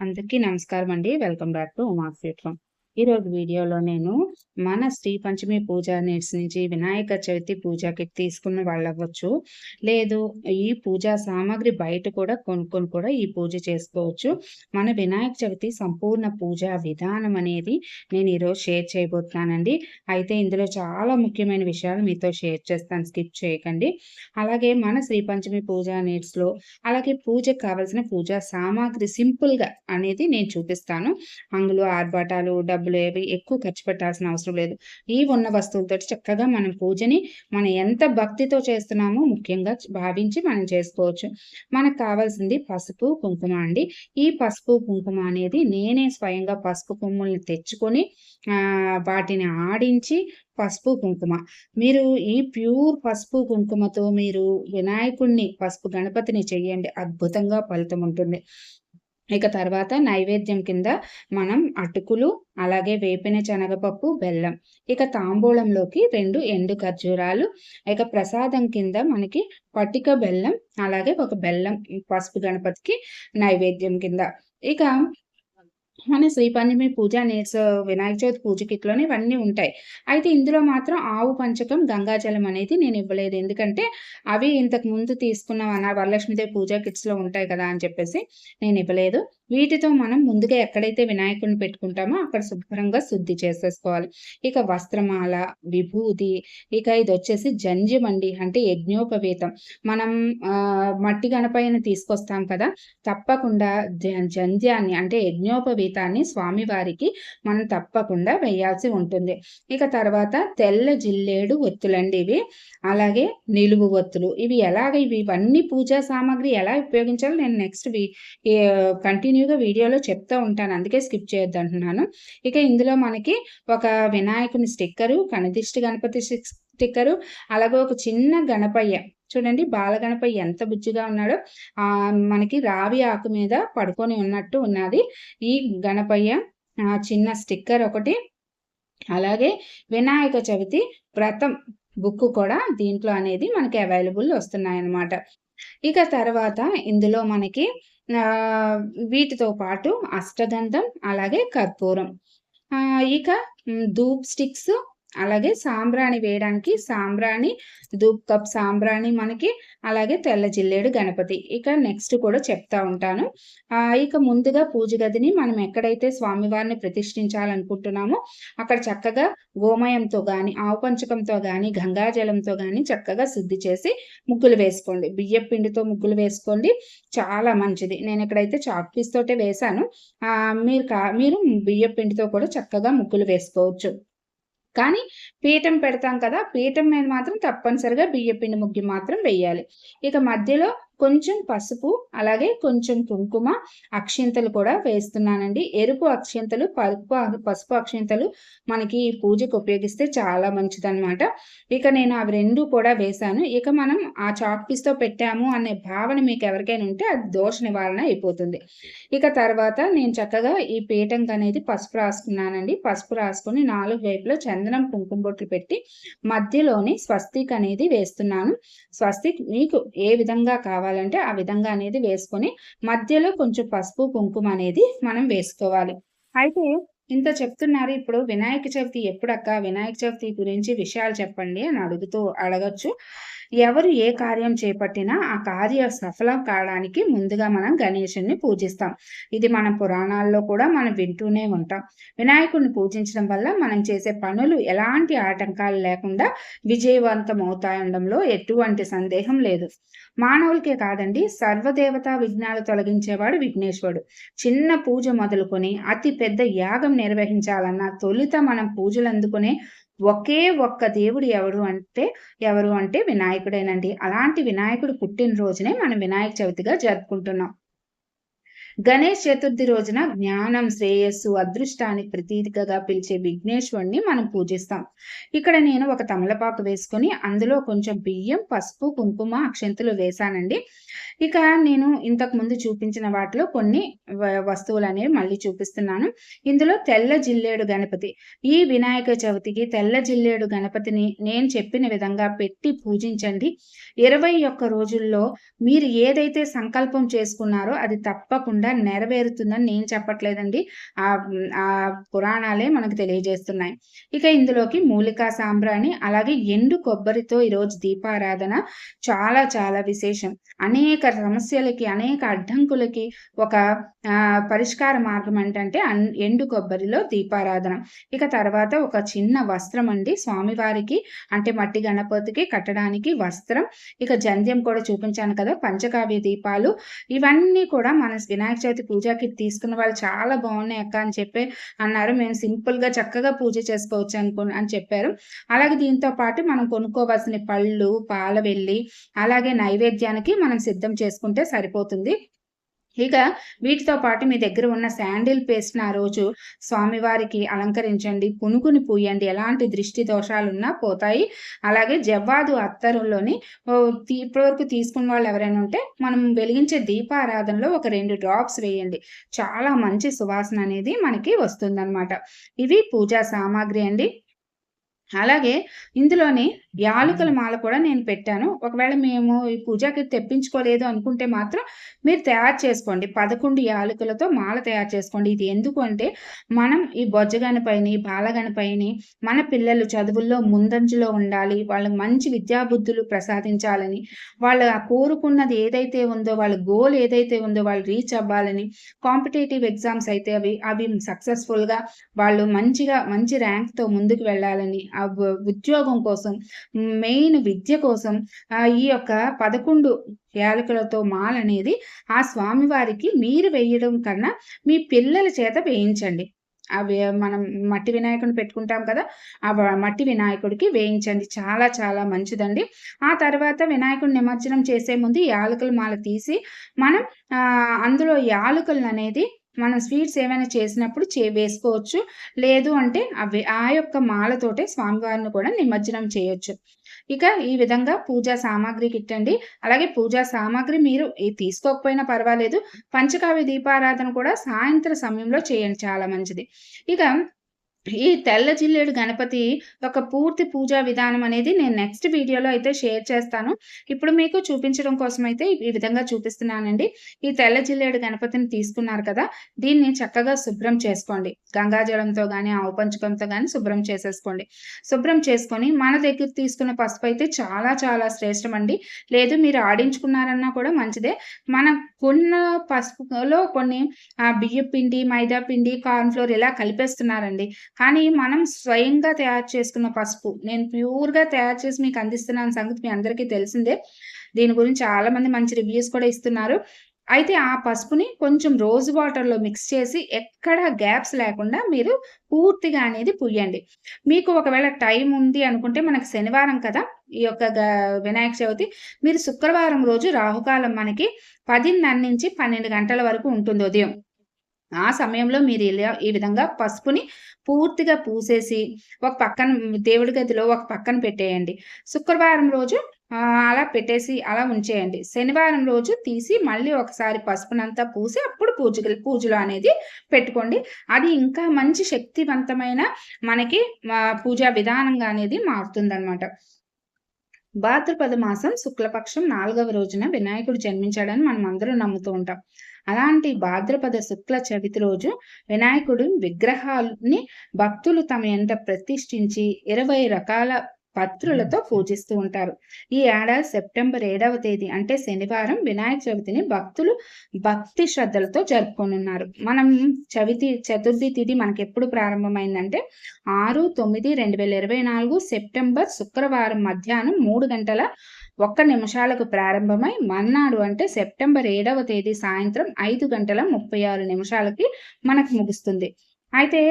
అందరికీ నమస్కారం అండి welcome back to Uma sweet farm ఈరోజు వీడియోలో నేను మన శ్రీ పంచమి పూజ నీడ్స్ నుంచి వినాయక చవితి పూజ కిట్ తీసుకున్న వాళ్ళు అవ్వచ్చు లేదు ఈ పూజా సామాగ్రి బయట కూడా కొనుక్కొని కూడా ఈ పూజ చేసుకోవచ్చు. మన వినాయక చవితి సంపూర్ణ పూజా విధానం అనేది నేను ఈరోజు షేర్ చేయబోతున్నానండి. అయితే ఇందులో చాలా ముఖ్యమైన విషయాలు మీతో షేర్ చేస్తాను. స్కిప్ చేయకండి. అలాగే మన శ్రీ పంచమి పూజ నీడ్స్లో అలాగే పూజకు కావలసిన పూజా సామాగ్రి సింపుల్గా అనేది నేను చూపిస్తాను. అందులో ఆర్భాటాలు డబ్బులు ఏవి ఎక్కువ ఖర్చు పెట్టాల్సిన అవసరం లేదు. ఈ ఉన్న వస్తువులతో చక్కగా మనం పూజని మనం ఎంత భక్తితో చేస్తున్నామో ముఖ్యంగా భావించి మనం చేసుకోవచ్చు. మనకు కావాల్సింది పసుపు కుంకుమ అండి. ఈ పసుపు కుంకుమ అనేది నేనే స్వయంగా పసుపు కొమ్ముల్ని తెచ్చుకొని వాటిని ఆడించి పసుపు కుంకుమ. మీరు ఈ ప్యూర్ పసుపు కుంకుమతో మీరు వినాయకుడిని పసుపు గణపతిని చేయండి అద్భుతంగా ఫలితం ఉంటుంది. ఇక తర్వాత నైవేద్యం కింద మనం అటుకులు అలాగే వేపిన శనగపప్పు బెల్లం. ఇక తాంబూలంలోకి రెండు ఎండు ఖర్జూరాలు. ఇక ప్రసాదం కింద మనకి పటిక బెల్లం అలాగే ఒక బెల్లం పసుపు గణపతికి నైవేద్యం కింద. ఇక మన శ్రీపంచమి పూజ నీడ్స్ వినాయక చవితి పూజ కిట్లోనే ఇవన్నీ ఉంటాయి. అయితే ఇందులో మాత్రం ఆవు పంచకం గంగాజలం అనేది నేను ఇవ్వలేదు. ఎందుకంటే అవి ఇంతకు ముందు తీసుకున్న వరలక్ష్మీదేవి పూజా కిట్స్లో ఉంటాయి కదా అని చెప్పేసి నేను ఇవ్వలేదు. వీటితో మనం ముందుగా ఎక్కడైతే వినాయకుడిని పెట్టుకుంటామో అక్కడ శుభ్రంగా శుద్ధి చేసేసుకోవాలి. ఇక వస్త్రమాల విభూతి ఇక ఇది వచ్చేసి జంజమండి అంటే యజ్ఞోపవేతం. మనం మట్టి గణపైన తీసుకొస్తాం కదా తప్పకుండా జంధ్యాన్ని అంటే యజ్ఞోపవేతాన్ని స్వామివారికి మనం తప్పకుండా వేయాల్సి ఉంటుంది. ఇక తర్వాత తెల్ల జిల్లేడు ఒత్తులండి ఇవి. అలాగే నిలువు ఒత్తులు. ఇవి ఎలాగ ఇవి? ఇవన్నీ పూజా సామాగ్రి ఎలా ఉపయోగించాలో నేను నెక్స్ట్ కంటిన్యూగా వీడియోలో చెప్తూ ఉంటాను. అందుకే స్కిప్ చేయొద్దు అంటున్నాను ఇక ఇందులో మనకి ఒక వినాయకుని స్టిక్కరు కనిదిష్టి గణపతి స్టిక్కరు అలాగే ఒక చిన్న గణపయ్య. చూడండి బాలగణపయ్య ఎంత బుజ్జిగా ఉన్నాడో. ఆ మనకి రావి ఆకు మీద పడుకొని ఉన్నట్టు ఉన్నది. ఈ గణపయ్య చిన్న స్టిక్కర్ ఒకటి అలాగే వినాయక చవితి వ్రతం బుక్ కూడా దీంట్లో అనేది మనకి అవైలబుల్ వస్తున్నాయి అన్నమాట ఇక తర్వాత ఇందులో మనకి వీటితో పాటు అష్టగంధం అలాగే కర్పూరం. ఇక ధూప్ స్టిక్స్ అలాగే సాంబ్రాణి వేయడానికి సాంబ్రాణి దూప్ కప్ సాంబ్రాణి మనకి అలాగే తెల్ల జిల్లేడు గణపతి. ఇక నెక్స్ట్ కూడా చెప్తా ఉంటాను. ఇక ముందుగా పూజ గదిని మనం ఎక్కడైతే స్వామివారిని ప్రతిష్ఠించాలనుకుంటున్నామో అక్కడ చక్కగా గోమయంతో కానీ ఆవు పంచకంతో కానీ గంగాజలంతో కానీ చక్కగా శుద్ధి చేసి ముగ్గులు వేసుకోండి. బియ్య పిండితో ముగ్గులు వేసుకోండి. చాలా మంచిది. నేను ఇక్కడైతే చాక్ పీస్ తోటే వేశాను మీరు కా మీరు బియ్య పిండితో కూడా చక్కగా ముగ్గులు వేసుకోవచ్చు. కానీ పీఠం పెడతాం కదా పీఠం మీద మాత్రం తప్పనిసరిగా బియ్యపిండి ముగ్గి మాత్రం వేయాలి. ఇక మధ్యలో కొంచెం పసుపు అలాగే కొంచెం కుంకుమ అక్షింతలు కూడా వేస్తున్నానండి. ఎరుపు అక్షింతలు పసుపు పసుపు అక్షింతలు మనకి పూజకు ఉపయోగిస్తే చాలా మంచిదన్నమాట. ఇక నేను అవి రెండు కూడా వేశాను. ఇక మనం ఆ చాక్ పీస్తో పెట్టాము అనే భావన మీకు ఎవరికైనా ఉంటే అది దోష నివారణ అయిపోతుంది. ఇక తర్వాత నేను చక్కగా ఈ పీఠంకి అనేది పసుపు రాసుకున్నానండి. పసుపు రాసుకుని నాలుగు వైపులో చందనం కుంకుమ బొట్లు పెట్టి మధ్యలోని స్వస్తిక్ అనేది వేస్తున్నాను. స్వస్తిక్ మీకు ఏ విధంగా కావాలి కావాలంటే ఆ విధంగా అనేది వేసుకొని మధ్యలో కొంచెం పసుపు కుంకుమ అనేది మనం వేసుకోవాలి. అయితే ఇంత చెప్తున్నారు ఇప్పుడు వినాయక చవితి ఎప్పుడక్క? వినాయక చవితి గురించి విషయాలు చెప్పండి అని అడుగుతూ అడగచ్చు. ఎవరు ఏ కార్యం చేపట్టినా ఆ కార్య సఫలం కావడానికి ముందుగా మనం గణేశుని పూజిస్తాం. ఇది మన పురాణాల్లో కూడా మనం వింటూనే ఉంటాం. వినాయకుడిని పూజించడం వల్ల మనం చేసే పనులు ఎలాంటి ఆటంకాలు లేకుండా విజయవంతం అవుతాయండంలో ఎటువంటి సందేహం లేదు. మానవులకే కాదండి సర్వదేవతా విఘ్నాలు తొలగించేవాడు విఘ్నేశ్వరుడు. చిన్న పూజ మొదలుకొని అతి పెద్ద యాగం నిర్వహించాలన్న తొలుత మనం పూజలు అందుకునే ఒకే ఒక్క దేవుడు ఎవరు అంటే ఎవరు అంటే వినాయకుడేనండి. అలాంటి వినాయకుడు పుట్టినరోజునే మనం వినాయక చవితిగా జరుపుకుంటున్నాం. గణేష్ చతుర్థి రోజున జ్ఞానం శ్రేయస్సు అదృష్టానికి ప్రతీతికగా పిలిచే విఘ్నేశ్వరుణ్ణి మనం పూజిస్తాం. ఇక్కడ నేను ఒక తమలపాకు వేసుకొని అందులో కొంచెం బియ్యం పసుపు కుంకుమ అక్షంతులు వేశానండి. ఇక నేను ఇంతకు ముందు చూపించిన వాటిలో కొన్ని వస్తువులు అనేవి మళ్ళీ చూపిస్తున్నాను. ఇందులో తెల్ల జిల్లేడు గణపతి. ఈ వినాయక చవితికి తెల్ల జిల్లేడు గణపతిని నేను చెప్పిన విధంగా పెట్టి పూజించండి. ఇరవై ఒక్క రోజుల్లో మీరు ఏదైతే సంకల్పం చేసుకున్నారో అది తప్పకుండా తప్పకుండా నెరవేరుతుందని నేను చెప్పట్లేదండి. ఆ ఆ పురాణాలే మనకు తెలియజేస్తున్నాయి. ఇక ఇందులోకి మూలికా సాంబ్రాణి అలాగే ఎండు కొబ్బరితో ఈరోజు దీపారాధన చాలా చాలా విశేషం. అనేక సమస్యలకి అనేక అడ్డంకులకి ఒక పరిష్కార మార్గం ఏంటంటే ఎండు కొబ్బరిలో దీపారాధన. ఇక తర్వాత ఒక చిన్న వస్త్రం అండి. స్వామివారికి అంటే మట్టి గణపతికి కట్టడానికి వస్త్రం. ఇక జంధ్యం కూడా చూపించాను కదా పంచకావ్య దీపాలు. ఇవన్నీ కూడా మన వినాయక చవితి పూజకి తీసుకున్న వాళ్ళు చాలా బాగున్నాయి అక్క అని చెప్పి అన్నారు. మేము సింపుల్గా చక్కగా పూజ చేసుకోవచ్చు అనుకో అని చెప్పారు. అలాగే దీంతో పాటు మనం కొనుక్కోవాల్సిన పళ్ళు పాల వెళ్ళి అలాగే నైవేద్యానికి మనం సిద్ధం చేసుకుంటే సరిపోతుంది. ఇక వీటితో పాటు మీ దగ్గర ఉన్న శాండిల్ పేస్ట్ని ఆ రోజు స్వామివారికి అలంకరించండి పునుకుని పూయండి. ఎలాంటి దృష్టి దోషాలున్నా పోతాయి. అలాగే జవ్వాదు అత్తరులోని ఇప్పటివరకు తీసుకున్న వాళ్ళు ఎవరైనా ఉంటే మనం వెలిగించే దీపారాధనలో ఒక రెండు డ్రాప్స్ వేయండి. చాలా మంచి సువాసన అనేది మనకి వస్తుందన్నమాట. ఇవి పూజా సామాగ్రి అండి. అలాగే ఇందులోని యాలుకల మాల కూడా నేను పెట్టాను. ఒకవేళ మేము ఈ పూజకి తెప్పించుకోలేదు అనుకుంటే మాత్రం మీరు తయారు చేసుకోండి. పదకొండు యాలుకలతో మాల తయారు చేసుకోండి. ఇది ఎందుకు అంటే మనం ఈ బొజ్జగని పైన బాలగని పైన మన పిల్లలు చదువుల్లో ముందంజలో ఉండాలి. వాళ్ళకి మంచి విద్యాబుద్ధులు ప్రసాదించాలని వాళ్ళు కోరుకున్నది ఏదైతే ఉందో వాళ్ళ గోల్ ఏదైతే ఉందో వాళ్ళు రీచ్ అవ్వాలని కాంపిటేటివ్ ఎగ్జామ్స్ అయితే అవి అవి సక్సెస్ఫుల్గా వాళ్ళు మంచిగా మంచి ర్యాంక్తో ముందుకు వెళ్ళాలని ఉద్యోగం కోసం మెయిన్ విద్య కోసం ఈ యొక్క పదకొండు యాలకులతో మాల్ అనేది ఆ స్వామివారికి మీరు వేయడం కన్నా మీ పిల్లల చేత వేయించండి. అవి మనం మట్టి వినాయకుడిని పెట్టుకుంటాం కదా ఆ మట్టి వినాయకుడికి వేయించండి. చాలా చాలా మంచిదండి. ఆ తర్వాత వినాయకుడు నిమజ్జనం చేసే ముందు యాలకుల మాల తీసి మనం అందులో యాలకులను అనేది మనం స్వీట్స్ ఏమైనా చేసినప్పుడు చే వేసుకోవచ్చు. లేదు అంటే అవి ఆ యొక్క మాలతోటే స్వామివారిని కూడా నిమజ్జనం చేయొచ్చు. ఇక ఈ విధంగా పూజా సామాగ్రి కిట్టండి అలాగే పూజా సామాగ్రి మీరు తీసుకోకపోయినా పర్వాలేదు. పంచకావ్య దీపారాధన కూడా సాయంత్రం సమయంలో చేయండి. చాలా మంచిది. ఇక ఈ తెల్ల జిల్లేడు గణపతి ఒక పూర్తి పూజా విధానం అనేది నేను నెక్స్ట్ వీడియోలో అయితే షేర్ చేస్తాను. ఇప్పుడు మీకు చూపించడం కోసం అయితే ఈ విధంగా చూపిస్తున్నానండి. ఈ తెల్ల జిల్లేడు గణపతిని తీసుకున్నారు కదా దీన్ని చక్కగా శుభ్రం చేసుకోండి. గంగాజలంతో కానీ ఆవు పంచకంతో కానీ శుభ్రం చేసేసుకోండి. శుభ్రం చేసుకొని మన దగ్గర తీసుకున్న పసుపు అయితే చాలా చాలా శ్రేష్టం అండి లేదు మీరు ఆడించుకున్నారన్నా కూడా మంచిదే. మన కొన్న పసుపులో కొన్ని బియ్య పిండి మైదా పిండి కార్న్ఫ్లోర్ ఇలా కలిపేస్తున్నారండి. కానీ మనం స్వయంగా తయారు చేసుకున్న పసుపు నేను ప్యూర్గా తయారు చేసి మీకు అందిస్తున్నాను సంగతి మీ అందరికీ తెలిసిందే. దీని గురించి చాలామంది మంచి రివ్యూస్ కూడా ఇస్తున్నారు. అయితే ఆ పసుపుని కొంచెం రోజు వాటర్లో మిక్స్ చేసి ఎక్కడ గ్యాప్స్ లేకుండా మీరు పూర్తిగా అనేది పుయ్యండి. మీకు ఒకవేళ టైం ఉంది అనుకుంటే మనకి శనివారం కదా ఈ యొక్క వినాయక చవితి మీరు శుక్రవారం రోజు రాహుకాలం మనకి పదిన్నర నుంచి పన్నెండు గంటల వరకు ఉంటుంది ఉదయం. ఆ సమయంలో మీరు ఇలా ఈ విధంగా పసుపుని పూర్తిగా పూసేసి ఒక పక్కన దేవుడి గదిలో ఒక పక్కన పెట్టేయండి. శుక్రవారం రోజు అలా పెట్టేసి అలా ఉంచేయండి. శనివారం రోజు తీసి మళ్ళీ ఒకసారి పసుపునంతా పూసి అప్పుడు పూజ పూజలు అనేది పెట్టుకోండి. అది ఇంకా మంచి శక్తివంతమైన మనకి పూజా విధానంగా అనేది మారుతుందన్నమాట. భాద్రపద మాసం శుక్లపక్షం నాలుగవ రోజున వినాయకుడు జన్మించాడని మనం అందరూ నమ్ముతూ ఉంటాం. అలాంటి భాద్రపద శుక్ల చవితి రోజు వినాయకుడు విగ్రహాలని భక్తులు తమ ఎంట ప్రతిష్ఠించి ఇరవై రకాల పత్రులతో పూజిస్తూ ఉంటారు. ఈ ఏడాది సెప్టెంబర్ ఏడవ తేదీ అంటే శనివారం వినాయక చవితిని భక్తులు భక్తి శ్రద్ధలతో జరుపుకోనున్నారు. మనం చవితి చతుర్థి తిథి మనకి ఎప్పుడు ప్రారంభమైందంటే ఆరు తొమ్మిది రెండు వేల ఇరవై నాలుగు సెప్టెంబర్ శుక్రవారం మధ్యాహ్నం మూడు గంటల ఒక్క నిమిషాలకు ప్రారంభమై మన్నాడు అంటే సెప్టెంబర్ ఏడవ తేదీ సాయంత్రం ఐదు గంటల ముప్పై ఆరు నిమిషాలకి మనకు ముగుస్తుంది. అయితే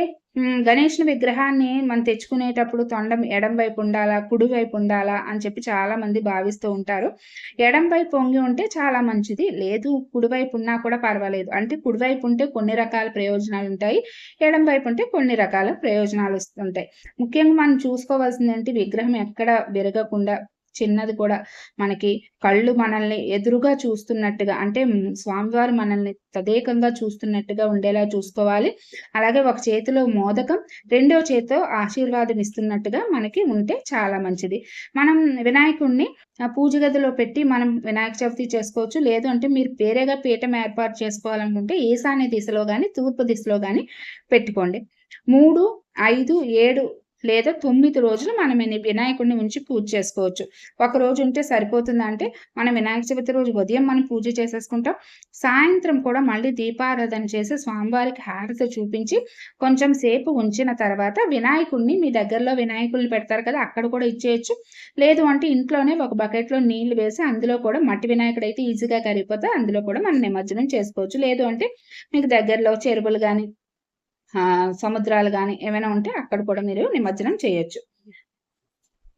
గణేష్ని విగ్రహాన్ని మనం తెచ్చుకునేటప్పుడు తొండం ఎడం వైపు ఉండాలా కుడి వైపు ఉండాలా అని చెప్పి చాలా మంది భావిస్తూ ఉంటారు. ఎడం వైపు పొంగి ఉంటే చాలా మంచిది. లేదు కుడివైపు ఉన్నా కూడా పర్వాలేదు. అంటే కుడివైపు ఉంటే కొన్ని రకాల ప్రయోజనాలు ఉంటాయి. ఎడం వైపు ఉంటే కొన్ని రకాల ప్రయోజనాలు వస్తుంటాయి. ముఖ్యంగా మనం చూసుకోవాల్సింది ఏంటి? విగ్రహం ఎక్కడ విరగకుండా చిన్నది కూడా. మనకి కళ్ళు మనల్ని ఎదురుగా చూస్తున్నట్టుగా అంటే స్వామివారు మనల్ని తదేకంగా చూస్తున్నట్టుగా ఉండేలా చూసుకోవాలి. అలాగే ఒక చేతిలో మోదకం రెండో చేతితో ఆశీర్వాదం ఇస్తున్నట్టుగా మనకి ఉంటే చాలా మంచిది. మనం వినాయకుడిని పూజ గదిలో పెట్టి మనం వినాయక చవితి చేసుకోవచ్చు. లేదు అంటే మీరు వేరేగా పీఠం ఏర్పాటు చేసుకోవాలనుకుంటే ఈశాన్య దిశలో కానీ తూర్పు దిశలో కానీ పెట్టుకోండి. మూడు ఐదు ఏడు లేదా తొమ్మిది రోజులు మనం వినాయకుడిని ఉంచి పూజ చేసుకోవచ్చు. ఒక రోజు ఉంటే సరిపోతుందా అంటే మనం వినాయక చవితి రోజు ఉదయం మనం పూజ చేసేసుకుంటాం. సాయంత్రం కూడా మళ్ళీ దీపారాధన చేసి స్వామివారికి హారతి చూపించి కొంచెం సేపు ఉంచిన తర్వాత వినాయకుడిని మీ దగ్గరలో వినాయకుడిని పెడతారు కదా అక్కడ కూడా ఇచ్చేయచ్చు. లేదు అంటే ఇంట్లోనే ఒక బకెట్లో నీళ్ళు వేసి అందులో కూడా మట్టి వినాయకుడు అయితే ఈజీగా కరిగిపోతే అందులో కూడా మనం నిమజ్జనం చేసుకోవచ్చు. లేదు అంటే మీకు దగ్గరలో చెరువులు కానీ సముద్రాలు కానీ ఏమైనా ఉంటే అక్కడ కూడా మీరు నిమజ్జనం చేయొచ్చు.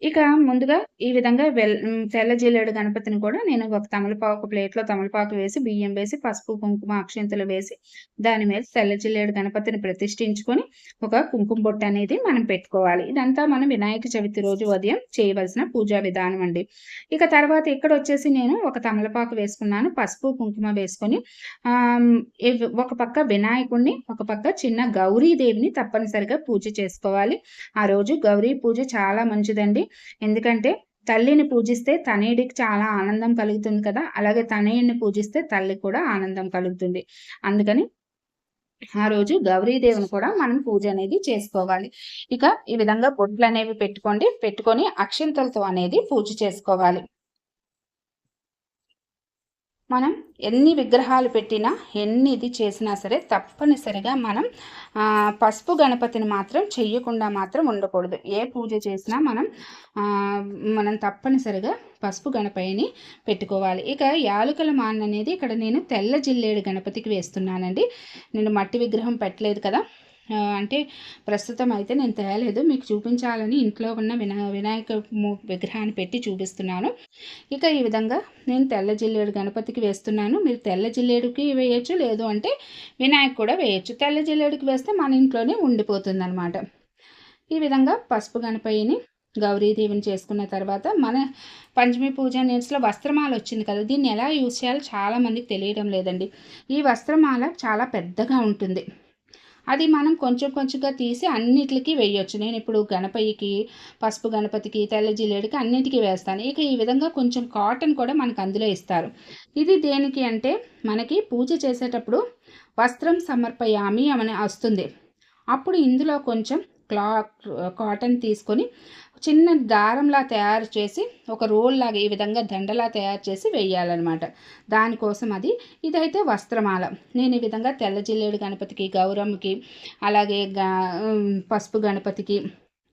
ఇక ముందుగా ఈ విధంగా వెల్ తెల్ల గణపతిని కూడా నేను ఒక తమలపాకు ప్లేట్లో తమలపాకు వేసి బియ్యం వేసి పసుపు కుంకుమ అక్షింతలు వేసి దాని మీద తెల్ల గణపతిని ప్రతిష్ఠించుకొని ఒక కుంకుమ బొట్టు అనేది మనం పెట్టుకోవాలి. ఇదంతా మనం వినాయక చవితి రోజు ఉదయం చేయవలసిన పూజా విధానం అండి. ఇక తర్వాత ఇక్కడ వచ్చేసి నేను ఒక తమలపాకు వేసుకున్నాను పసుపు కుంకుమ వేసుకొని ఒక పక్క వినాయకుడిని ఒక పక్క చిన్న గౌరీదేవిని తప్పనిసరిగా పూజ చేసుకోవాలి. ఆ రోజు గౌరీ పూజ చాలా మంచిదండి. ఎందుకంటే తల్లిని పూజిస్తే తనయుడికి చాలా ఆనందం కలుగుతుంది కదా అలాగే తనయుడిని పూజిస్తే తల్లి కూడా ఆనందం కలుగుతుంది. అందుకని ఆ రోజు గౌరీదేవిని కూడా మనం పూజ అనేది చేసుకోవాలి. ఇక ఈ విధంగా బొడ్లు అనేవి పెట్టుకోండి పెట్టుకొని అక్షంతలతో అనేది పూజ చేసుకోవాలి. మనం ఎన్ని విగ్రహాలు పెట్టినా ఎన్ని ఇది చేసినా సరే తప్పనిసరిగా మనం పసుపు గణపతిని మాత్రం చెయ్యకుండా మాత్రం ఉండకూడదు. ఏ పూజ చేసినా మనం మనం తప్పనిసరిగా పసుపు గణపతిని పెట్టుకోవాలి. ఇక యాలుకల మాన్ అనేది ఇక్కడ నేను తెల్ల జిల్లేడు గణపతికి వేస్తున్నానండి. నేను మట్టి విగ్రహం పెట్టలేదు కదా. అంటే ప్రస్తుతం అయితే నేను తేలేదు. మీకు చూపించాలని ఇంట్లో ఉన్న వినా వినాయక విగ్రహాన్ని పెట్టి చూపిస్తున్నాను. ఇక ఈ విధంగా నేను తెల్ల జిల్లేడు గణపతికి వేస్తున్నాను. మీరు తెల్ల జిల్లేడుకి వేయచ్చు లేదు అంటే వినాయక్ కూడా వేయచ్చు. తెల్ల జిల్లేడుకి వేస్తే మన ఇంట్లోనే ఉండిపోతుంది అనమాట ఈ విధంగా పసుపు గణపయ్యని గౌరీదేవిని చేసుకున్న తర్వాత మన పంచమి పూజ నేర్చులో వస్త్రమాల వచ్చింది కదా దీన్ని ఎలా యూజ్ చేయాలో చాలామందికి తెలియడం లేదండి. ఈ వస్త్రమాల చాలా పెద్దగా ఉంటుంది. అది మనం కొంచెం కొంచెంగా తీసి అన్నిటికి వేయొచ్చు. నేను ఇప్పుడు గణపతికి పసుపు గణపతికి తెల్ల జిల్లేడికి అన్నిటికీ వేస్తాను. ఇక ఈ విధంగా కొంచెం కాటన్ కూడా మనకు అందులో ఇస్తారు. ఇది దేనికి అంటే మనకి పూజ చేసేటప్పుడు వస్త్రం సమర్పయామి అని వస్తుంది. అప్పుడు ఇందులో కొంచెం క్లా కాటన్ తీసుకొని చిన్న దారంలా తయారు చేసి ఒక రోల్ లాగా ఈ విధంగా దండలా తయారు చేసి వేయాలన్నమాట. దానికోసం అది ఇదైతే వస్త్రమాల. నేను ఈ విధంగా తెల్ల జిల్లేడు గణపతికి గౌరమ్మకి అలాగే పసుపు గణపతికి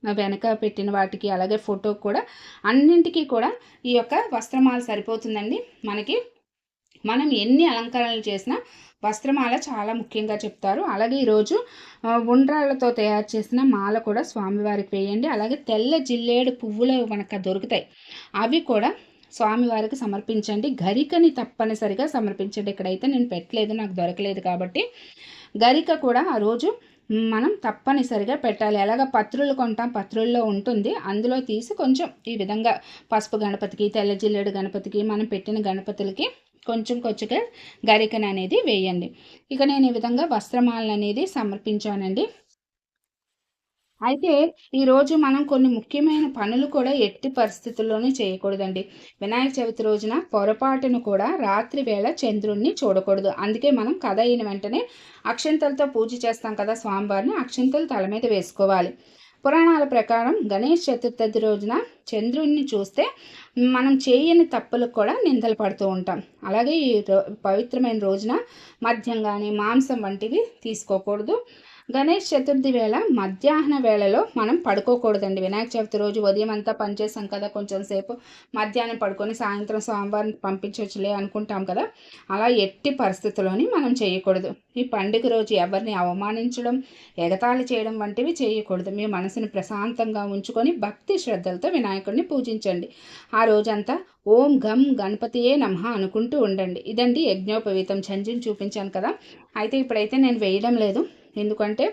వెనక పెట్టిన వాటికి అలాగే ఫోటో కూడా అన్నింటికీ కూడా ఈ యొక్క వస్త్రమాల సరిపోతుందండి. మనకి మనం ఎన్ని అలంకరణలు చేసినా వస్త్రమాల చాలా ముఖ్యంగా చెప్తారు. అలాగే ఈరోజు ఉండ్రాళ్ళతో తయారు చేసిన మాల కూడా స్వామివారికి వేయండి. అలాగే తెల్ల జిల్లేడు పువ్వులు మనకు దొరుకుతాయి. అవి కూడా స్వామివారికి సమర్పించండి. గరికని తప్పనిసరిగా సమర్పించండి. ఇక్కడైతే నేను పెట్టలేదు నాకు దొరకలేదు కాబట్టి. గరిక కూడా ఆ రోజు మనం తప్పనిసరిగా పెట్టాలి. ఎలాగ పత్రులు కొంటాం పత్రుల్లో ఉంటుంది. అందులో తీసి కొంచెం ఈ విధంగా పసుపు గణపతికి తెల్ల జిల్లేడు గణపతికి మనం పెట్టిన గణపతులకి కొంచెం కొంచెంగా గరికన అనేది వేయండి. ఇక నేను ఈ విధంగా వస్త్రమాలను అనేది సమర్పించానండి. అయితే ఈరోజు మనం కొన్ని ముఖ్యమైన పనులు కూడా ఎట్టి పరిస్థితుల్లోనూ చేయకూడదండి. వినాయక చవితి రోజున పొరపాటును కూడా రాత్రి వేళ చంద్రుణ్ణి చూడకూడదు. అందుకే మనం కథ అయిన వెంటనే అక్షంతలతో పూజ చేస్తాం కదా స్వామివారిని అక్షంతలు తల మీద వేసుకోవాలి. పురాణాల ప్రకారం గణేష్ చతుర్థి రోజున చంద్రుడిని చూస్తే మనం చేయని తప్పులకు కూడా నిందలు పడుతూ ఉంటాం. అలాగే ఈ పవిత్రమైన రోజున మద్యం కానీ మాంసం వంటివి తీసుకోకూడదు. గణేష్ చతుర్థి వేళ మధ్యాహ్న వేళలో మనం పడుకోకూడదండి. వినాయక చవితి రోజు ఉదయం అంతా పనిచేసాం కదా కొంచెం సేపు మధ్యాహ్నం పడుకొని సాయంత్రం సోమవారం పంపించవచ్చులే అనుకుంటాం కదా అలా ఎట్టి పరిస్థితుల్లోని మనం చేయకూడదు. ఈ పండుగ రోజు ఎవరిని అవమానించడం ఎగతాళి చేయడం వంటివి చేయకూడదు. మీ మనసుని ప్రశాంతంగా ఉంచుకొని భక్తి శ్రద్ధలతో వినాయకుడిని పూజించండి. ఆ రోజంతా ఓం గం గణపతియే నమ అనుకుంటూ ఉండండి. ఇదండి యజ్ఞోపవీతం. చంజిని చూపించాను కదా. అయితే ఇప్పుడైతే నేను వేయడం లేదు. ఎందుకంటే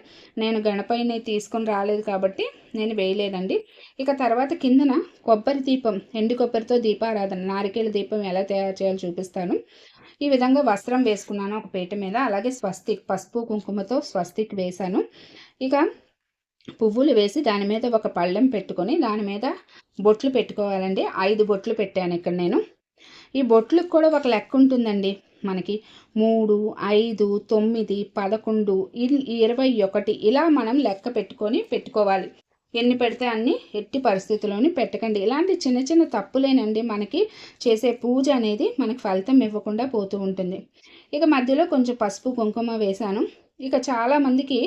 నేను గణపైని తీసుకొని రాలేదు కాబట్టి నేను వేయలేదండి. ఇక తర్వాత కిందన కొబ్బరి దీపం ఎండు కొబ్బరితో దీపారాధన నారికేళ దీపం ఎలా తయారు చేయాలో చూపిస్తాను. ఈ విధంగా వస్త్రం వేసుకున్నాను ఒక పీట మీద అలాగే స్వస్తిక్ పసుపు కుంకుమతో స్వస్తిక్ వేశాను. ఇక పువ్వులు వేసి దాని మీద ఒక పళ్ళెం పెట్టుకొని దాని మీద బొట్లు పెట్టుకోవాలండి. ఐదు బొట్లు పెట్టాను ఇక్కడ నేను. ఈ బొట్లకు కూడా ఒక లెక్క ఉంటుందండి. మనకి మూడు ఐదు తొమ్మిది పదకొండు ఇరవై ఒకటి ఇలా మనం లెక్క పెట్టుకొని పెట్టుకోవాలి. ఎన్ని పెడితే అన్ని ఎట్టి పరిస్థితుల్లోని పెట్టకండి. ఇలాంటి చిన్న చిన్న తప్పులేనండి మనకి చేసే పూజ అనేది మనకి ఫలితం ఇవ్వకుండా పోతూ ఉంటుంది. ఇక మధ్యలో కొంచెం పసుపు కుంకుమ వేశాను. ఇక చాలామందికి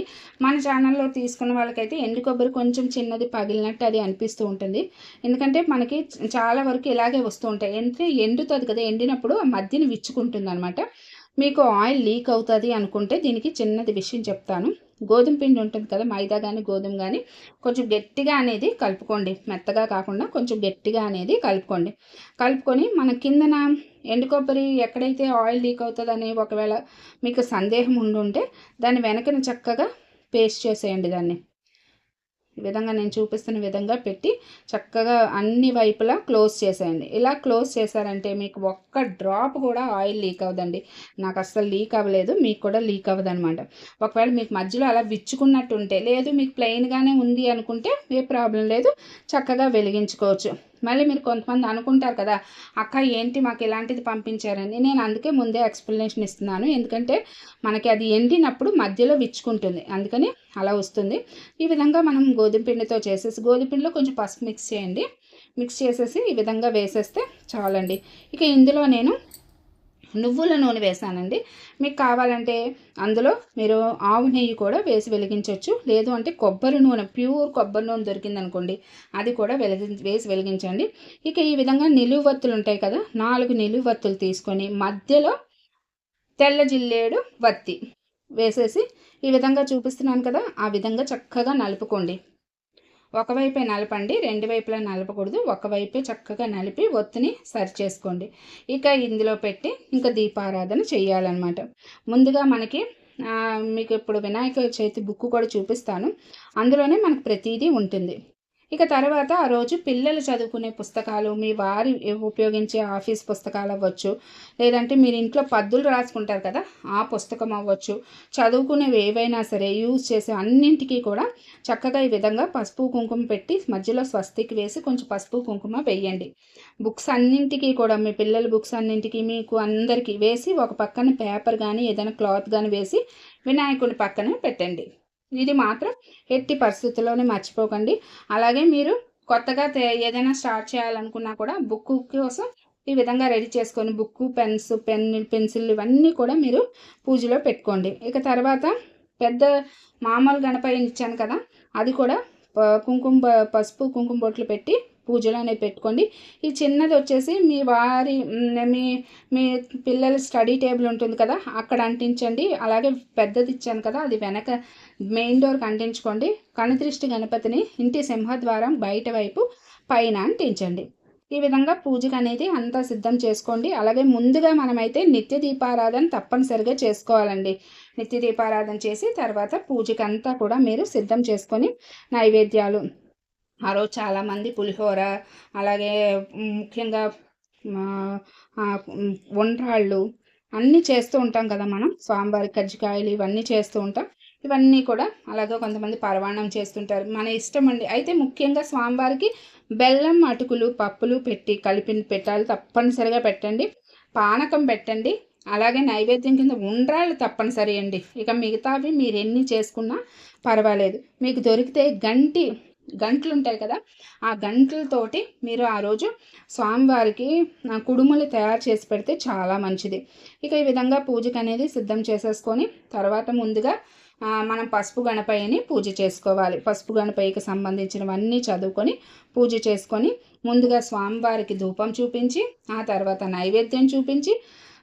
మన ఛానల్లో తీసుకున్న వాళ్ళకైతే ఎండు కొబ్బరి కొంచెం చిన్నది పగిలినట్టు అది అనిపిస్తూ ఉంటుంది. ఎందుకంటే మనకి చాలా వరకు ఇలాగే వస్తూ ఉంటాయి. అంటే ఎండుతుంది కదా ఎండినప్పుడు ఆ మధ్యని విచ్చుకుంటుంది అనమాట మీకు ఆయిల్ లీక్ అవుతుంది అనుకుంటే దీనికి చిన్నది విషయం చెప్తాను. గోధుమ పిండి ఉంటుంది కదా మైదా కానీ గోధుమ కానీ కొంచెం గట్టిగా అనేది కలుపుకోండి. మెత్తగా కాకుండా కొంచెం గట్టిగా అనేది కలుపుకోండి. కలుపుకొని మన కిందన ఎండు కొబ్బరి ఎక్కడైతే ఆయిల్ లీక్ అవుతుందని ఒకవేళ మీకు సందేహం ఉండుంటే దాన్ని వెనకన చక్కగా పేస్ట్ చేసేయండి దాన్ని. ఈ విధంగా నేను చూపిస్తున్న విధంగా పెట్టి చక్కగా అన్ని వైపులా క్లోజ్ చేసేయండి. ఇలా క్లోజ్ చేశారంటే మీకు ఒక్క డ్రాప్ కూడా ఆయిల్ లీక్ అవ్వదండి. నాకు అస్సలు లీక్ అవ్వలేదు మీకు కూడా లీక్ అవ్వదు అనమాట ఒకవేళ మీకు మధ్యలో అలా విచ్చుకున్నట్టు ఉంటే లేదు మీకు ప్లెయిన్గానే ఉంది అనుకుంటే ఏ ప్రాబ్లం లేదు చక్కగా వెలిగించుకోవచ్చు. మళ్ళీ మీరు కొంతమంది అనుకుంటారు కదా అక్క ఏంటి మాకు ఇలాంటిది పంపించారని? నేను అందుకే ముందే ఎక్స్ప్లెనేషన్ ఇస్తున్నాను. ఎందుకంటే మనకి అది ఎండినప్పుడు మధ్యలో విచ్చుకుంటుంది. అందుకని అలా వస్తుంది. ఈ విధంగా మనం గోధుమ పిండితో చేసేసి గోధుమ పిండిలో కొంచెం పసుపు మిక్స్ చేయండి. మిక్స్ చేసేసి ఈ విధంగా వేసేస్తే చాలండి. ఇక ఇందులో నేను నువ్వుల నూనె వేసానండి. మీకు కావాలంటే అందులో మీరు ఆవు నెయ్యి కూడా వేసి వెలిగించవచ్చు లేదు అంటే కొబ్బరి నూనె ప్యూర్ కొబ్బరి నూనె దొరికిందనుకోండి అది కూడా వెలిగి వేసి వెలిగించండి. ఇక ఈ విధంగా నిలువత్తులు ఉంటాయి కదా నాలుగు నిలువత్తులు తీసుకొని మధ్యలో తెల్ల జిల్లేడు వత్తి వేసేసి ఈ విధంగా చూపిస్తున్నాను కదా ఆ విధంగా చక్కగా నలుపుకోండి. ఒకవైపే నలపండి రెండు వైపులా నలపకూడదు. ఒకవైపే చక్కగా నలిపి ఒత్తిని సరి చేసుకోండి. ఇక ఇందులో పెట్టి ఇంకా దీపారాధన చేయాలన్నమాట. ముందుగా మనకి మీకు ఇప్పుడు వినాయక చవితి బుక్ కూడా చూపిస్తాను. అందులోనే మనకు ప్రతిదీ ఉంటుంది. ఇక తర్వాత ఆ రోజు పిల్లలు చదువుకునే పుస్తకాలు మీ వారి ఉపయోగించే ఆఫీస్ పుస్తకాలు అవ్వచ్చు. లేదంటే మీరు ఇంట్లో పద్దులు రాసుకుంటారు కదా ఆ పుస్తకం అవ్వచ్చు. చదువుకునేవి ఏవైనా సరే యూజ్ చేసే అన్నింటికీ కూడా చక్కగా ఈ విధంగా పసుపు కుంకుమ పెట్టి మధ్యలో స్వస్తికి వేసి కొంచెం పసుపు కుంకుమ వేయండి. బుక్స్ అన్నింటికీ కూడా మీ పిల్లల బుక్స్ అన్నింటికి మీకు అందరికీ వేసి ఒక పక్కన పేపర్ కానీ ఏదైనా క్లాత్ కానీ వేసి వినాయకుడి పక్కన పెట్టండి. ఇది మాత్రం ఎట్టి పరిస్థితుల్లోనే మర్చిపోకండి. అలాగే మీరు కొత్తగా ఏదైనా స్టార్ట్ చేయాలనుకున్నా కూడా బుక్ కోసం ఈ విధంగా రెడీ చేసుకొని బుక్ పెన్స్ పెన్ పెన్సిల్ ఇవన్నీ కూడా మీరు పూజలో పెట్టుకోండి. ఇక తర్వాత పెద్ద మామూలు గణపయ్య ఇచ్చాను కదా అది కూడా కుంకుమ పసుపు కుంకుమ బొట్లు పెట్టి పూజలు అనేవి పెట్టుకోండి. ఈ చిన్నది వచ్చేసి మీ వారి మీ మీ పిల్లల స్టడీ టేబుల్ ఉంటుంది కదా అక్కడ అంటించండి. అలాగే పెద్దది ఇచ్చాను కదా అది వెనక మెయిన్ డోర్కి అంటించుకోండి. కనదృష్టి గణపతిని ఇంటి సింహద్వారం బయట వైపు పైన అంటించండి. ఈ విధంగా పూజకు అనేది అంతా సిద్ధం చేసుకోండి. అలాగే ముందుగా మనమైతే నిత్య దీపారాధన తప్పనిసరిగా చేసుకోవాలండి. నిత్య దీపారాధన చేసి తర్వాత పూజకంతా కూడా మీరు సిద్ధం చేసుకొని నైవేద్యాలు ఆ రోజు చాలామంది పులిహోర అలాగే ముఖ్యంగా వండ్రాళ్ళు అన్నీ చేస్తూ ఉంటాం కదా మనం. స్వామివారి కజ్జికాయలు ఇవన్నీ చేస్తూ ఉంటాం. ఇవన్నీ కూడా అలాగే కొంతమంది పరవాణం చేస్తుంటారు. మన ఇష్టం అండి. అయితే ముఖ్యంగా స్వామివారికి బెల్లం అటుకులు పప్పులు పెట్టి కలిపి పెట్టాలి తప్పనిసరిగా పెట్టండి. పానకం పెట్టండి. అలాగే నైవేద్యం కింద ఉండ్రాళ్ళు తప్పనిసరి అండి. ఇక మిగతావి మీరు ఎన్ని చేసుకున్నా పర్వాలేదు. మీకు దొరికితే గంటి గంటలు ఉంటాయి కదా ఆ గంటలతోటి మీరు ఆ రోజు స్వామివారికి కుడుములు తయారు చేసి పెడితే చాలా మంచిది. ఇక ఈ విధంగా పూజకు అనేది సిద్ధం చేసేసుకొని తర్వాత ముందుగా మనం పసుపు గణపయ్యని పూజ చేసుకోవాలి. పసుపు గణపయ్యకి సంబంధించినవన్నీ చదువుకొని పూజ చేసుకొని ముందుగా స్వామివారికి ధూపం చూపించి ఆ తర్వాత నైవేద్యం చూపించి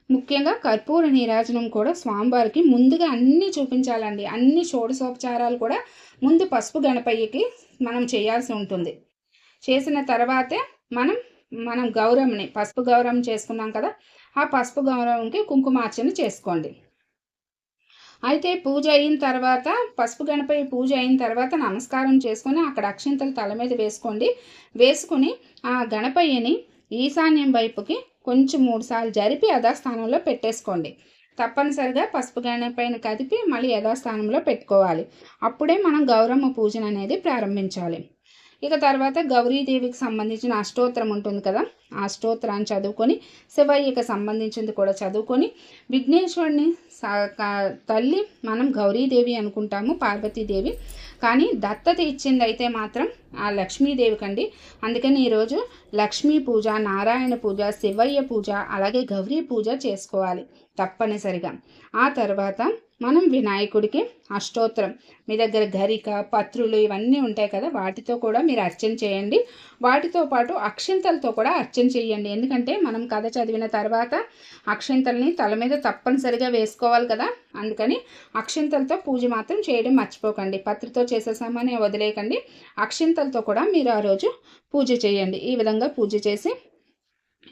ముఖ్యంగా కర్పూర నీరాజనం కూడా స్వామివారికి ముందుగా అన్నీ చూపించాలండి. అన్ని షోడశోపచారాలు కూడా ముందు పసుపు గణపయ్యకి మనం చేయాల్సి ఉంటుంది. చేసిన తర్వాతే మనం మనం గౌరమ్మని పసుపు గౌరవం చేసుకున్నాం కదా ఆ పసుపు గౌరవంకి కుంకుమార్చన చేసుకోండి. అయితే పూజ అయిన తర్వాత పసుపు గణపతి పూజ అయిన తర్వాత నమస్కారం చేసుకొని అక్కడ అక్షింతలు తల మీద వేసుకోండి. వేసుకుని ఆ గణపయ్యని ఈశాన్యం వైపుకి కొంచెం మూడుసార్లు జరిపి యథాస్థానంలో పెట్టేసుకోండి. తప్పనిసరిగా పసుపు గణపైన కదిపి మళ్ళీ యథాస్థానంలో పెట్టుకోవాలి. అప్పుడే మనం గౌరమ్మ పూజన అనేది ప్రారంభించాలి. ఇక తర్వాత గౌరీదేవికి సంబంధించిన అష్టోత్తరం ఉంటుంది కదా ఆ అష్టోత్తరాన్ని చదువుకొని శివయ్యకి సంబంధించింది కూడా చదువుకొని విఘ్నేశ్వరుని తల్లి మనం గౌరీదేవి అనుకుంటాము పార్వతీదేవి. కానీ దత్తత ఇచ్చింది అయితే మాత్రం ఆ లక్ష్మీదేవి కండి. అందుకని ఈరోజు లక్ష్మీ పూజ నారాయణ పూజ శివయ్య పూజ అలాగే గౌరీ పూజ చేసుకోవాలి తప్పనిసరిగా. ఆ తర్వాత మనం వినాయకుడికి అష్టోత్తరం. మీ దగ్గర గరిక పత్రులు ఇవన్నీ ఉంటాయి కదా వాటితో కూడా మీరు అర్చన చేయండి. వాటితో పాటు అక్షింతలతో కూడా అర్చన చేయండి. ఎందుకంటే మనం కథ చదివిన తర్వాత అక్షింతల్ని తల మీద తప్పనిసరిగా వేసుకోవాలి కదా. అందుకని అక్షింతలతో పూజ మాత్రం చేయడం మర్చిపోకండి. పత్రితో చేసేసామని వదిలేయకండి. అక్షింతలతో కూడా మీరు ఆ రోజు పూజ చేయండి. ఈ విధంగా పూజ చేసి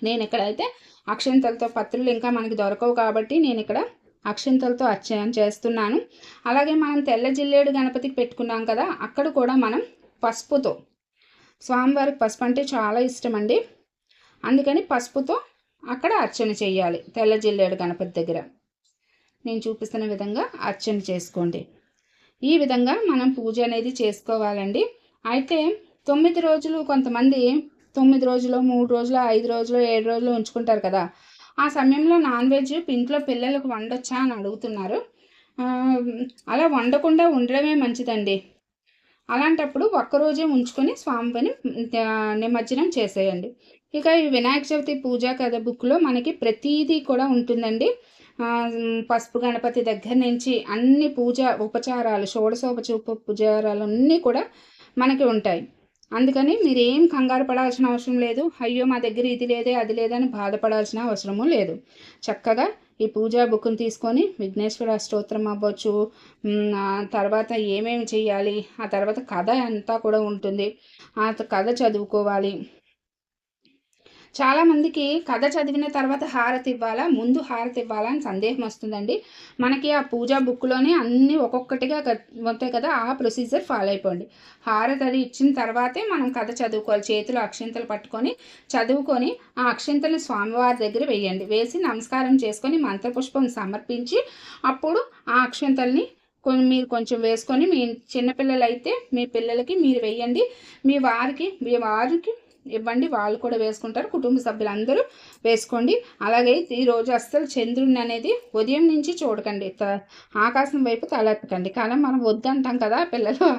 నేను ఇక్కడైతే అక్షింతలతో పత్రులు ఇంకా మనకి దొరకవు కాబట్టి నేను ఇక్కడ అక్షింతలతో అర్చన చేస్తున్నాను. అలాగే మనం తెల్ల జిల్లేడు గణపతికి పెట్టుకున్నాం కదా అక్కడ కూడా మనం పసుపుతో. స్వామివారికి పసుపు అంటే చాలా ఇష్టం అండి అందుకని పసుపుతో అక్కడ అర్చన చేయాలి తెల్ల జిల్లేడు గణపతి దగ్గర. నేను చూపిస్తున్న విధంగా అర్చన చేసుకోండి. ఈ విధంగా మనం పూజ అనేది చేసుకోవాలండి. అయితే తొమ్మిది రోజులు కొంతమంది తొమ్మిది రోజులు మూడు రోజులు ఐదు రోజులు ఏడు రోజులు ఉంచుకుంటారు కదా. ఆ సమయంలో నాన్ వెజ్ ఇంట్లో పిల్లలకు వండొచ్చా అని అడుగుతున్నారు. అలా వండకుండా ఉండడమే మంచిదండి. అలాంటప్పుడు ఒక్కరోజే ఉంచుకొని స్వామిని నిమజ్జనం చేసేయండి. ఇక ఈ వినాయక చవితి పూజా కథ బుక్లో మనకి ప్రతీదీ కూడా ఉంటుందండి. పసుపు గణపతి దగ్గర నుంచి అన్ని పూజ ఉపచారాలు షోడశోపచూప పూజారాలు అన్నీ కూడా మనకి ఉంటాయి. అందుకని మీరు ఏం కంగారు పడాల్సిన అవసరం లేదు. అయ్యో మా దగ్గర ఇది లేదే అది లేదని బాధపడాల్సిన అవసరము లేదు. చక్కగా ఈ పూజా బుక్ని తీసుకొని విఘ్నేశ్వర స్తోత్రం అవ్వచ్చు తర్వాత ఏమేమి చేయాలి ఆ తర్వాత కథ అంతా కూడా ఉంటుంది. ఆ కథ చదువుకోవాలి. చాలామందికి కథ చదివిన తర్వాత హారతి ఇవ్వాలా? ముందు హారతి ఇవ్వాలా? అని సందేహం వస్తుందండి. మనకి ఆ పూజా బుక్లోనే అన్నీ ఒక్కొక్కటిగా ఉంటాయి కదా ఆ ప్రొసీజర్ ఫాలో అయిపోండి. హారతి అది ఇచ్చిన తర్వాతే మనం కథ చదువుకోవాలి. చేతిలో అక్షింతలు పట్టుకొని చదువుకొని ఆ అక్షింతలు స్వామివారి దగ్గర వేయండి. వేసి నమస్కారం చేసుకొని మంత్రపుష్పం సమర్పించి అప్పుడు ఆ అక్షింతల్ని కొన్ని మీరు కొంచెం వేసుకొని మీ చిన్నపిల్లలు అయితే మీ పిల్లలకి మీరు వేయండి. మీ వారికి మీ వారికి ఇవ్వండి. వాళ్ళు కూడా వేసుకుంటారు. కుటుంబ సభ్యులందరూ వేసుకోండి. అలాగే ఈరోజు అస్సలు చంద్రుడిని అనేది ఉదయం నుంచి చూడకండి. ఆకాశం వైపు తలెత్తకండి. కానీ మనం వద్దంటాం కదా పిల్లలు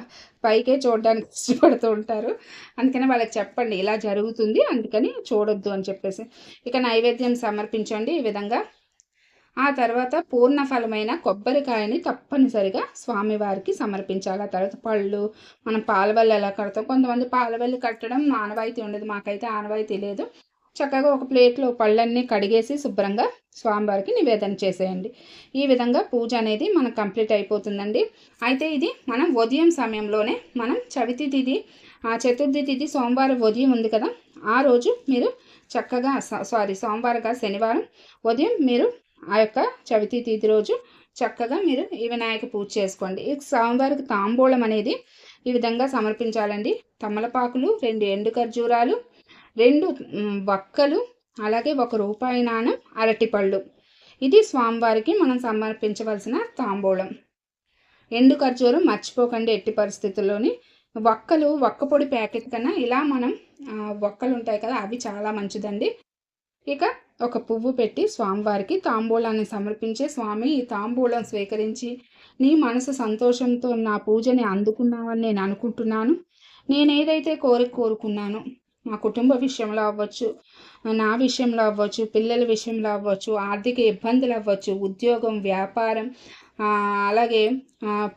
పైకే చూడడానికి ఇష్టపడుతూ ఉంటారు. అందుకని వాళ్ళకి చెప్పండి ఇలా జరుగుతుంది అందుకని చూడొద్దు అని చెప్పేసి. ఇక నైవేద్యం సమర్పించండి ఈ విధంగా. ఆ తర్వాత పూర్ణ ఫలమైన కొబ్బరికాయని తప్పనిసరిగా స్వామివారికి సమర్పించాలి. ఆ తర్వాత పళ్ళు మనం పాలవల్లి ఎలా కడతాం? కొంతమంది పాలవల్లి కట్టడం ఆనవాయితీ ఉండదు. మాకైతే ఆనవాయితీ లేదు. చక్కగా ఒక ప్లేట్లో పళ్ళన్నీ కడిగేసి శుభ్రంగా స్వామివారికి నివేదన చేసేయండి. ఈ విధంగా పూజ అనేది మనకు కంప్లీట్ అయిపోతుందండి. అయితే ఇది మనం ఉదయం సమయంలోనే మనం చవితి తిథి చతుర్థి తిథి సోమవారం ఉదయం ఉంది కదా ఆ రోజు మీరు చక్కగా సారీ సోమవారం శనివారం ఉదయం మీరు ఆ యొక్క చవితి తీతి రోజు చక్కగా మీరు ఈ వినాయక పూజ చేసుకోండి. ఈ స్వామివారికి తాంబూలం అనేది ఈ విధంగా సమర్పించాలండి. తమలపాకులు రెండు ఎండు ఖర్జూరాలు రెండు వక్కలు అలాగే ఒక రూపాయి నాణం అరటిపళ్ళు ఇది స్వామివారికి మనం సమర్పించవలసిన తాంబూలం. ఎండు ఖర్జూరం మర్చిపోకండి ఎట్టి పరిస్థితుల్లోని. వక్కలు వక్క పొడి ప్యాకెట్ కన్నా ఇలా మనం వక్కలు ఉంటాయి కదా అవి చాలా మంచిదండి. ఇక ఒక పువ్వు పెట్టి స్వామివారికి తాంబూలాన్ని సమర్పించే స్వామి ఈ తాంబూలం స్వీకరించి నీ మనసు సంతోషంతో నా పూజని అందుకున్నావని నేను అనుకుంటున్నాను. నేను ఏదైతే కోరిక కోరుకున్నానో మా కుటుంబ విషయంలో అవ్వచ్చు నా విషయంలో అవ్వచ్చు పిల్లల విషయంలో అవ్వచ్చు ఆర్థిక ఇబ్బందులు అవ్వచ్చు ఉద్యోగం వ్యాపారం అలాగే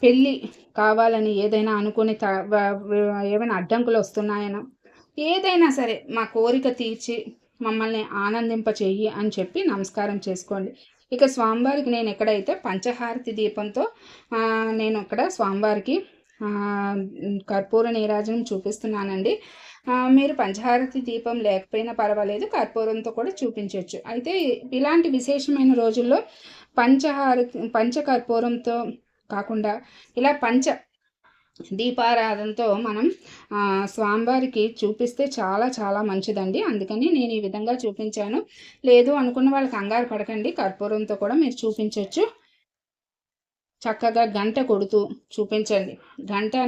పెళ్ళి కావాలని ఏదైనా అనుకుని ఏమైనా అడ్డంకులు వస్తున్నాయనో ఏదైనా సరే మా కోరిక తీర్చి మమ్మల్ని ఆనందింప చెయ్యి అని చెప్పి నమస్కారం చేసుకోండి. ఇక స్వామివారికి నేను ఎక్కడైతే పంచహారతి దీపంతో నేను అక్కడ స్వామివారికి కర్పూర నీరాజనం చూపిస్తున్నానండి. మీరు పంచహారతి దీపం లేకపోయినా పర్వాలేదు కర్పూరంతో కూడా చూపించవచ్చు అయితే ఇలాంటి విశేషమైన రోజుల్లో పంచహార పంచకర్పూరంతో కాకుండా ఇలా పంచ దీపారాధనతో మనం స్వామివారికి చూపిస్తే చాలా చాలా మంచిదండి. అందుకని నేను ఈ విధంగా చూపించాను. లేదు అనుకున్న వాళ్ళకి కంగారు పడకండి. కర్పూరంతో కూడా మీరు చూపించవచ్చు చక్కగా గంట కొడుతూ చూపించండి.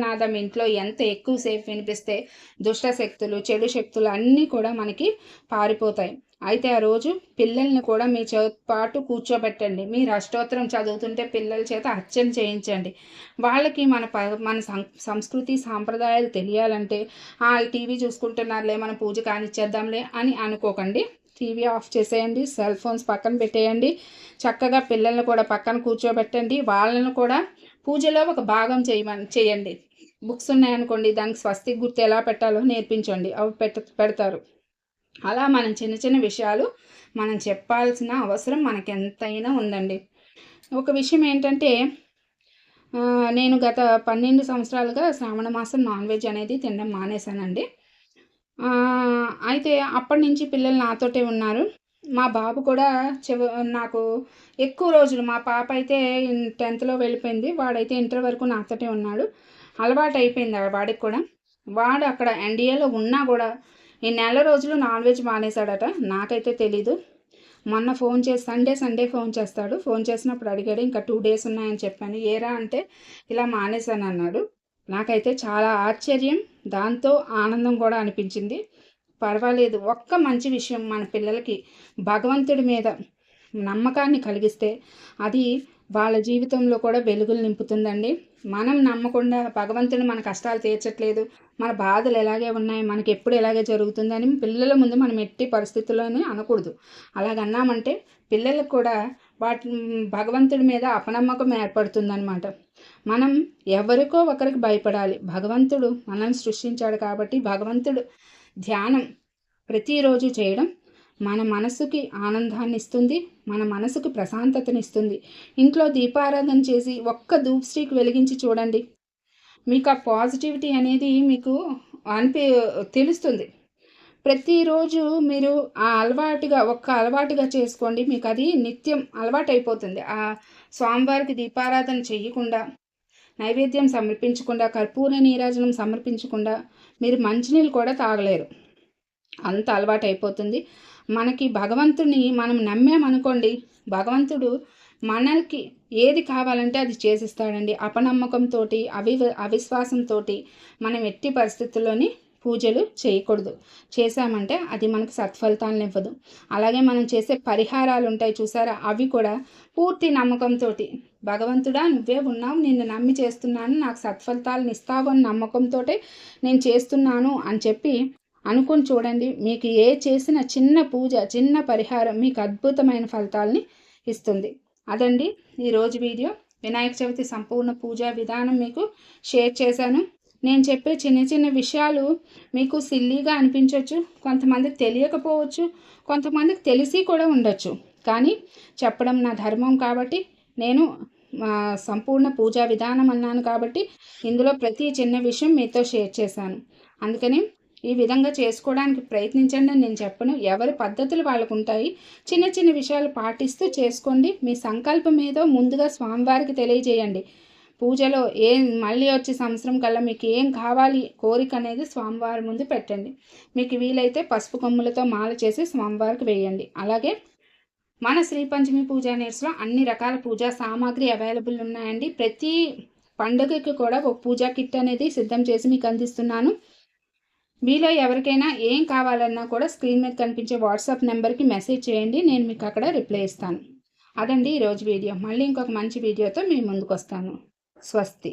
నాదం ఇంట్లో ఎంత ఎక్కువసేపు వినిపిస్తే దుష్ట శక్తులు చెడు శక్తులు అన్నీ కూడా మనకి పారిపోతాయి. అయితే ఆ రోజు పిల్లల్ని కూడా మీ చే పాటు కూర్చోబెట్టండి. మీరు అష్టోత్తరం చదువుతుంటే పిల్లల చేత అర్చన చేయించండి. వాళ్ళకి మన ప మన సంస్కృతి సాంప్రదాయాలు తెలియాలంటే ఆ టీవీ చూసుకుంటున్నారులే మన పూజ కానిచ్చేద్దాంలే అని అనుకోకండి. టీవీ ఆఫ్ చేసేయండి సెల్ ఫోన్స్ పక్కన పెట్టేయండి. చక్కగా పిల్లల్ని కూడా పక్కన కూర్చోబెట్టండి. వాళ్ళను కూడా పూజలో ఒక భాగం చేయమని చేయండి. బుక్స్ ఉన్నాయనుకోండి దానికి స్వస్తి గుర్తు ఎలా పెట్టాలో నేర్పించండి. అవి పెట్ట పెడతారు. అలా మనం చిన్న చిన్న విషయాలు మనం చెప్పాల్సిన అవసరం మనకి ఎంతైనా ఉందండి. ఒక విషయం ఏంటంటే నేను గత పన్నెండు సంవత్సరాలుగా శ్రావణ మాసం నాన్ వెజ్ అనేది తినడం మానేశానండి. అయితే అప్పటి నుంచి పిల్లలు నాతోటే ఉన్నారు. మా బాబు కూడా చివ నాకు ఎక్కువ రోజులు మా పాప అయితే టెన్త్లో వెళ్ళిపోయింది వాడైతే ఇంటర్ వరకు నాతోటే ఉన్నాడు. అలవాటు అయిపోయింది వాడికి కూడా. వాడు అక్కడ ఎన్డీఏలో ఉన్నా కూడా ఈ నెల రోజులు నాన్ వెజ్ మానేశాడట. నాకైతే తెలీదు. మొన్న ఫోన్ చేసి సండే సండే ఫోన్ చేస్తాడు. ఫోన్ చేసినప్పుడు అడిగాడు ఇంకా టూ డేస్ ఉన్నాయని చెప్పాను. ఏరా అంటే ఇలా మానేశాను అన్నాడు. నాకైతే చాలా ఆశ్చర్యం. దాంతో ఆనందం కూడా అనిపించింది. పర్వాలేదు ఒక్క మంచి విషయం మన పిల్లలకి భగవంతుడి మీద నమ్మకాన్ని కలిగిస్తే అది వాళ్ళ జీవితంలో కూడా వెలుగులు నింపుతుందండి. మనం నమ్మకుండా భగవంతుడు మన కష్టాలు తీర్చట్లేదు. మన బాధలు ఎలాగే ఉన్నాయి మనకి ఎప్పుడు ఎలాగే జరుగుతుందని పిల్లల ముందు మనం ఎట్టి పరిస్థితుల్లోనే అనకూడదు. అలాగన్నామంటే పిల్లలకు కూడా వాటి భగవంతుడి మీద అపనమ్మకం ఏర్పడుతుందనమాట మనం ఎవరికో ఒకరికి భయపడాలి. భగవంతుడు మనల్ని సృష్టించాడు కాబట్టి భగవంతుడు ధ్యానం ప్రతిరోజు చేయడం మన మనసుకి ఆనందాన్ని ఇస్తుంది మన మనసుకు ప్రశాంతతనిస్తుంది ఇంట్లో దీపారాధన చేసి ఒక్క ధూప్ స్ట్రీక్ వెలిగించి చూడండి. మీకు ఆ పాజిటివిటీ అనేది మీకు అనిపి తెలుస్తుంది. ప్రతిరోజు మీరు ఆ అలవాటుగా ఒక్క అలవాటుగా చేసుకోండి. మీకు అది నిత్యం అలవాటు అయిపోతుంది ఆ స్వామివారికి దీపారాధన చెయ్యకుండా నైవేద్యం సమర్పించకుండా కర్పూర నీరాజనం సమర్పించకుండా మీరు మంచినీళ్ళు కూడా తాగలేరు. అంత అలవాటు అయిపోతుంది మనకి భగవంతుని మనం నమ్మామనుకోండి భగవంతుడు మనకి ఏది కావాలంటే అది చేసిస్తాడండి. అపనమ్మకంతో అవి అవిశ్వాసంతో మనం ఎట్టి పరిస్థితుల్లోని పూజలు చేయకూడదు. చేశామంటే అది మనకు సత్ఫలితాలను ఇవ్వదు. అలాగే మనం చేసే పరిహారాలు ఉంటాయి చూసారా? అవి కూడా పూర్తి నమ్మకంతో భగవంతుడా నువ్వే ఉన్నావు నిన్ను నమ్మి చేస్తున్నాను నాకు సత్ఫలితాలను ఇస్తావు అని నమ్మకంతో నేను చేస్తున్నాను అని చెప్పి అనుకుని చూడండి. మీకు ఏ చేసిన చిన్న పూజ చిన్న పరిహారం మీకు అద్భుతమైన ఫలితాలని ఇస్తుంది. అదండి ఈరోజు వీడియో. వినాయక చవితి సంపూర్ణ పూజా విధానం మీకు షేర్ చేశాను. నేను చెప్పే చిన్న చిన్న విషయాలు మీకు సిల్లీగా అనిపించవచ్చు కొంతమందికి తెలియకపోవచ్చు కొంతమందికి తెలిసి కూడా ఉండొచ్చు. కానీ చెప్పడం నా ధర్మం కాబట్టి నేను సంపూర్ణ పూజా విధానం అన్నాను కాబట్టి ఇందులో ప్రతి చిన్న విషయం మీతో షేర్ చేశాను. అందుకని ఈ విధంగా చేసుకోవడానికి ప్రయత్నించండి అని నేను చెప్పను. ఎవరి పద్ధతులు వాళ్ళకు ఉంటాయి చిన్న చిన్న విషయాలు పాటిస్తూ చేసుకోండి. మీ సంకల్పం ఏదో ముందుగా స్వామివారికి తెలియజేయండి. పూజలో ఏం మళ్ళీ వచ్చే సంవత్సరం కల్లా మీకు ఏం కావాలి కోరిక అనేది స్వామివారి ముందు పెట్టండి. మీకు వీలైతే పసుపు కొమ్ములతో మాల చేసి స్వామివారికి వేయండి. అలాగే మన శ్రీ పంచమి పూజా నేర్స్లో అన్ని రకాల పూజా సామాగ్రి అవైలబుల్ ఉన్నాయండి. ప్రతి పండుగకి కూడా ఒక పూజా కిట్ అనేది సిద్ధం చేసి మీకు అందిస్తున్నాను. మీలో ఎవరికైనా ఏం కావాలన్నా కూడా స్క్రీన్ మీద కనిపించే వాట్సాప్ నెంబర్కి మెసేజ్ చేయండి నేను మీకు అక్కడ రిప్లై ఇస్తాను. అదండి ఈరోజు వీడియో. మళ్ళీ ఇంకొక మంచి వీడియోతో మీ ముందుకు వస్తాను స్వస్తి.